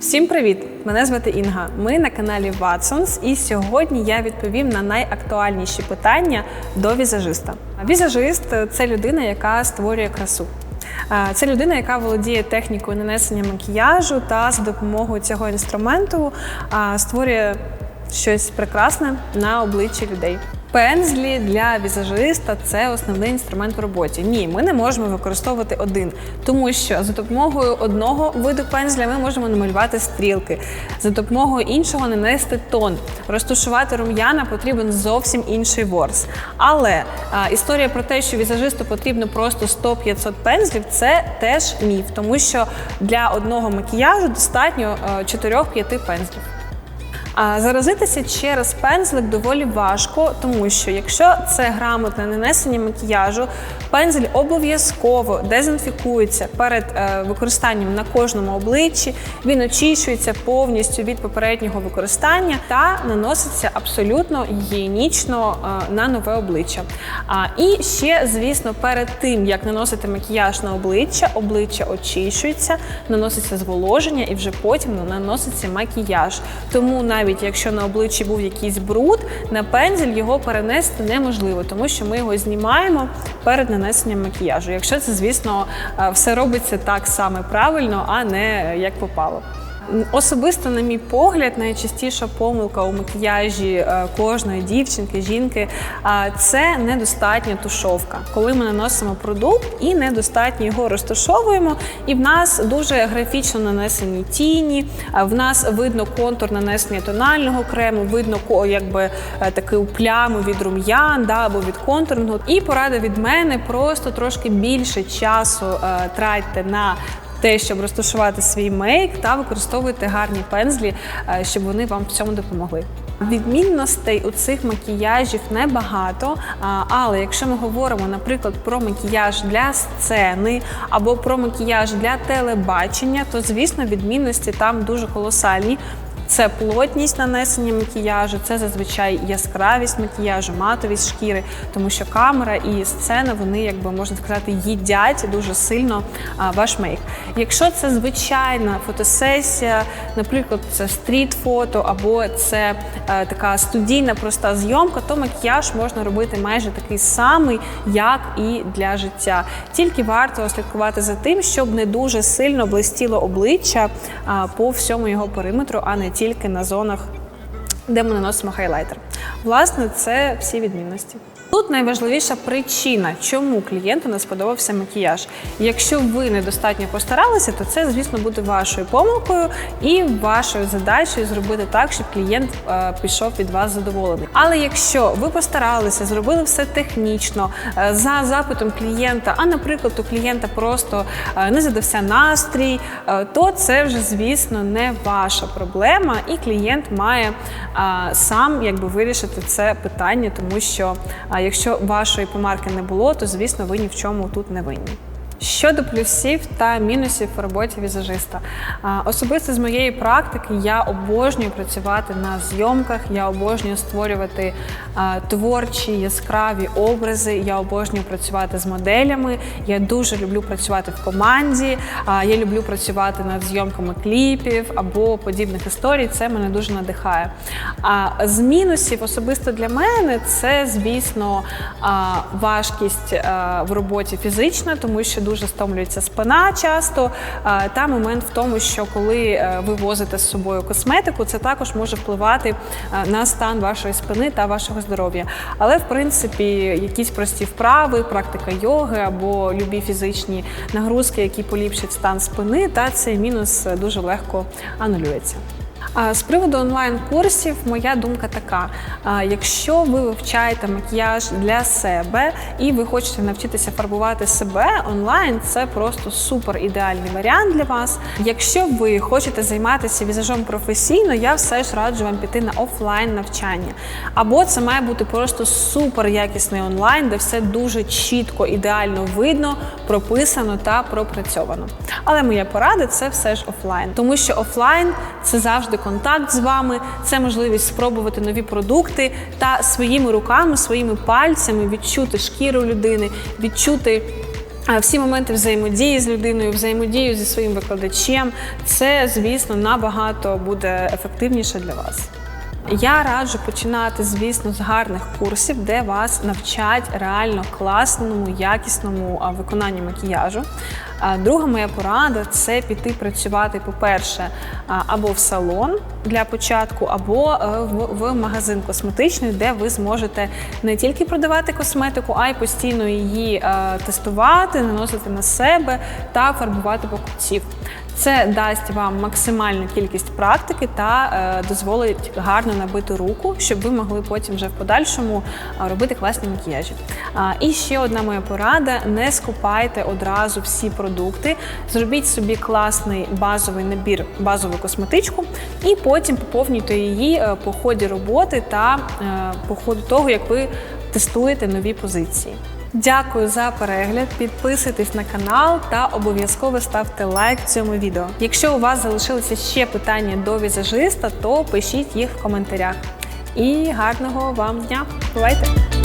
Всім привіт! Мене звати Інга. Ми на каналі Watsons, і сьогодні я відповім на найактуальніші питання до візажиста. Візажист це людина, яка створює красу. Це людина, яка володіє технікою нанесення макіяжу та за допомогою цього інструменту створює щось прекрасне на обличчі людей. Пензлі для візажиста це основний інструмент в роботі. Ні, ми не можемо використовувати один, тому що за допомогою одного виду пензля ми можемо намалювати стрілки, за допомогою іншого нанести тон. Розташувати рум'яна потрібен зовсім інший ворс. Але а, історія про те, що візажисту потрібно просто 100-500 пензлів, це теж міф, тому що для одного макіяжу достатньо е, 4-5 пензлів. А заразитися через пензлик доволі важко, тому що якщо це грамотне нанесення макіяжу, пензель обов'язково дезінфікується перед е, використанням на кожному обличчі. Він очищується повністю від попереднього використання та наноситься абсолютно гігієнічно е, на нове обличчя. І ще, звісно, перед тим як наносити макіяж на обличчя, обличчя очищується, наноситься зволоження і вже потім наноситься макіяж. Тому навіть якщо на обличчі був якийсь бруд, на пензель його перенести неможливо, тому що ми його знімаємо перед нанесенням макіяжу. Якщо це, звісно, е, все робиться так саме правильно, а не як попало. Особисто, на мій погляд, найчастіша помилка у макіяжі е, кожної дівчинки, жінки це недостатня тушовка. Коли ми наносимо продукт і недостатньо його розташовуємо, і в нас дуже графічно нанесені тіні, в нас видно контур нанесення тонального крему, видно якби е, таку пляму від рум'ян да, або від контурного. І порада від мене просто трошки більше часу е, тратьте на те, щоб розташувати свій мейк, та використовуйте гарні пензлі, е, щоб вони вам в цьому допомогли. Відмінностей у цих макіяжів небагато, але якщо ми говоримо, наприклад, про макіяж для сцени або про макіяж для телебачення, то звісно відмінності там дуже колосальні. Це плотність нанесення макіяжу, це зазвичай яскравість макіяжу, матовість шкіри, тому що камера і сцена вони, якби можна сказати, їдять дуже сильно ваш мейк. Якщо це звичайна фотосесія, наприклад, це стріт-фото або це е, така студійна проста зйомка, то макіяж можна робити майже такий самий, як і для життя. Тільки варто слідкувати за тим, щоб не дуже сильно блистіло обличчя по всьому його периметру, а не тільки на зонах, де ми наносимо хайлайтер. Власне, це всі відмінності. Найважливіша причина, чому клієнту не сподобався макіяж. Якщо ви недостатньо постаралися, то це, звісно, буде вашою помилкою і вашою задачею зробити так, щоб клієнт е, пішов від вас задоволений. Але якщо ви постаралися, зробили все технічно е, за запитом клієнта, а наприклад, у клієнта просто е, не задався настрій, е, то це вже, звісно, не ваша проблема, і клієнт має е, сам якби вирішити це питання, тому що е, якщо вашої помарки не було, то звісно ви ні в чому тут не винні. Щодо плюсів та мінусів в роботі візажиста, особисто з моєї практики я обожнюю працювати на зйомках, я обожнюю створювати творчі яскраві образи. Я обожнюю працювати з моделями. Я дуже люблю працювати в команді. Я люблю працювати над зйомками кліпів або подібних історій. Це мене дуже надихає. А з мінусів особисто для мене це, звісно, важкість в роботі фізична, тому що дуже стомлюється спина часто. Та момент в тому, що коли е, ви возите з собою косметику, це також може впливати е, на стан вашої спини та вашого здоров'я. Але в принципі якісь прості вправи, практика йоги або любі фізичні нагрузки, які поліпшать стан спини, та цей мінус дуже легко анулюється. З приводу онлайн-курсів, моя думка така: якщо ви вивчаєте макіяж для себе і ви хочете навчитися фарбувати себе онлайн, це просто супер ідеальний варіант для вас. Якщо ви хочете займатися візажом професійно, я все ж раджу вам піти на офлайн навчання. Або це має бути просто супер якісний онлайн, де все дуже чітко, ідеально видно, прописано та пропрацьовано. Але моя порада це все ж офлайн, тому що офлайн це завжди контакт з вами, це можливість спробувати нові продукти та своїми руками, своїми пальцями відчути шкіру людини, відчути. Всі моменти взаємодії з людиною, взаємодію зі своїм викладачем, це, звісно, набагато буде ефективніше для вас. Я раджу починати, звісно, з гарних курсів, де вас навчать реально класному, якісному виконанню макіяжу. Друга моя порада це піти працювати, по-перше, або в салон для початку, або е, в, в магазин косметичний, де ви зможете не тільки продавати косметику, а й постійно її е, тестувати, наносити на себе та фарбувати покупців. Це дасть вам максимальну кількість практики та е, дозволить гарно набити руку, щоб ви могли потім вже в подальшому е, робити класні макіяжі. І ще одна моя порада: не скупайте одразу всі продукти, зробіть собі класний базовий набір, базову косметичку, і потім поповнюйте її е, по ході роботи та по ходу того, як ви тестуєте нові позиції. Дякую за перегляд. Підписуйтесь на канал та обов'язково ставте лайк цьому відео. Якщо у вас залишилися ще питання до візажиста, то пишіть їх в коментарях. І гарного вам дня! Бувайте!